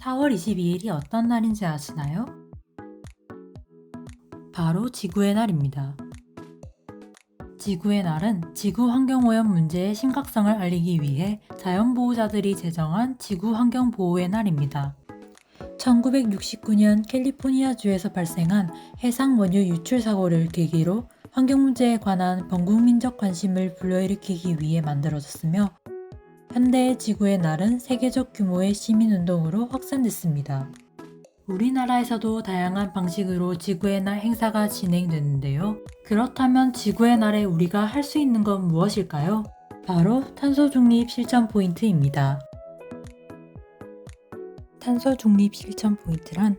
(4월 22일이) 어떤 날인지 아시나요? 바로 지구의 날입니다. 지구의 날은 지구 환경오염 문제의 심각성을 알리기 위해 자연보호자들이 제정한 지구 환경 보호의 날입니다. 1969년 캘리포니아주에서 발생한 해상 원유 유출 사고를 계기로 환경 문제에 관한 범국민적 관심을 불러일으키기 위해 만들어졌으며 현대의 지구의 날은 세계적 규모의 시민운동으로 확산됐습니다. 우리나라에서도 다양한 방식으로 지구의 날 행사가 진행되는데요. 그렇다면 지구의 날에 우리가 할 수 있는 건 무엇일까요? 바로 탄소 중립 실천 포인트입니다. 탄소 중립 실천 포인트란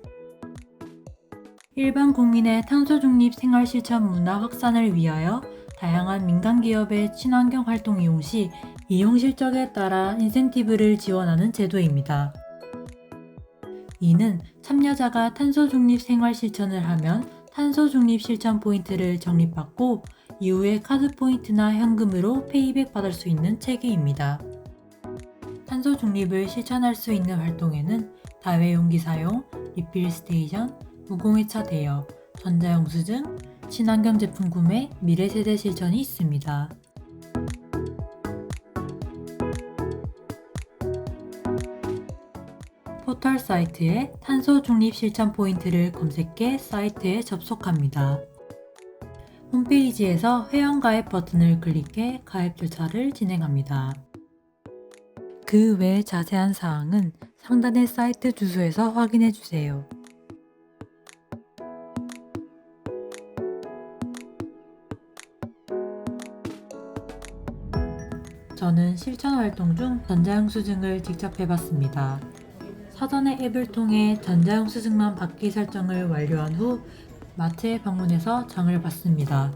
일반 국민의 탄소 중립 생활 실천 문화 확산을 위하여 다양한 민간 기업의 친환경 활동 이용 시 이용 실적에 따라 인센티브를 지원하는 제도입니다. 이는 참여자가 탄소 중립 생활 실천을 하면 탄소 중립 실천 포인트를 적립받고 이후에 카드 포인트나 현금으로 페이백 받을 수 있는 체계입니다. 탄소 중립을 실천할 수 있는 활동에는 다회용기 사용, 리필 스테이션, 무공해차 대여, 전자영수증, 친환경 제품 구매, 미래 세대 실천이 있습니다. 포털 사이트에 탄소 중립 실천 포인트를 검색해 사이트에 접속합니다. 홈페이지에서 회원 가입 버튼을 클릭해 가입 절차를 진행합니다. 그 외 자세한 사항은 상단의 사이트 주소에서 확인해 주세요. 저는 실천 활동 중 전자영수증을 직접 해봤습니다. 사전에 앱을 통해 전자영수증만 받기 설정을 완료한 후 마트에 방문해서 장을 봤습니다.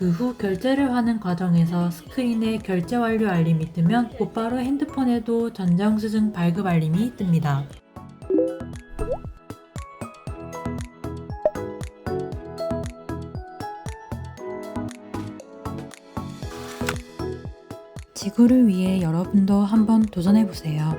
그 후 결제를 하는 과정에서 스크린에 결제 완료 알림이 뜨면 곧바로 핸드폰에도 전자영수증 발급 알림이 뜹니다. 지구를 위해 여러분도 한번 도전해보세요.